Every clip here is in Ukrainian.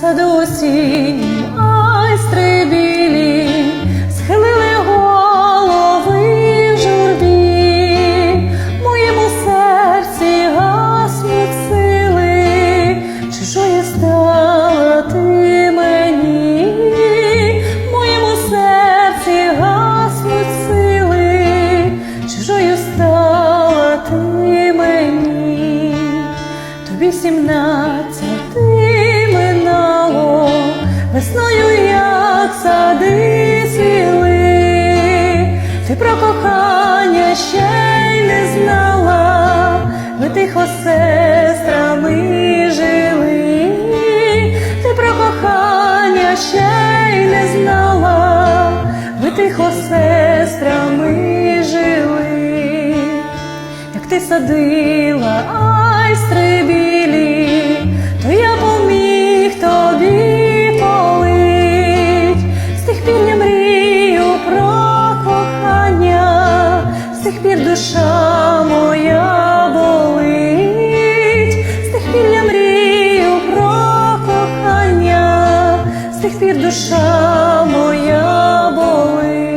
Саду осіннім айстри білі тобі сімнадцяти минало, весною як сади цвіли, ти про кохання ще й не знала, ви тихо сестрами жили, ти про кохання ще й не знала, ви тихо сестрами жили. Як ти садила айстри душа моя болить.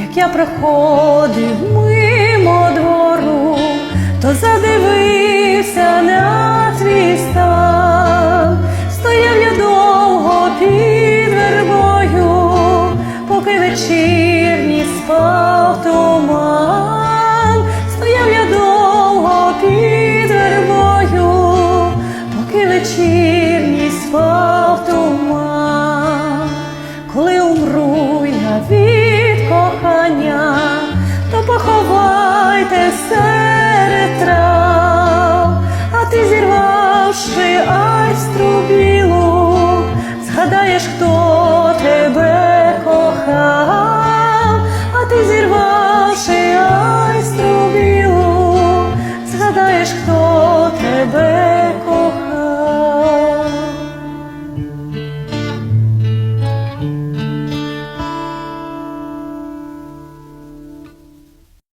Як я проходив мимо двору, то задивився на твій стан. Стояв я довго під вербою, поки вечірній спав туман. Вечірній спав туман. Коли умру я від кохання, то поховайте серед а ти зірвавши айстру згадаєш, хто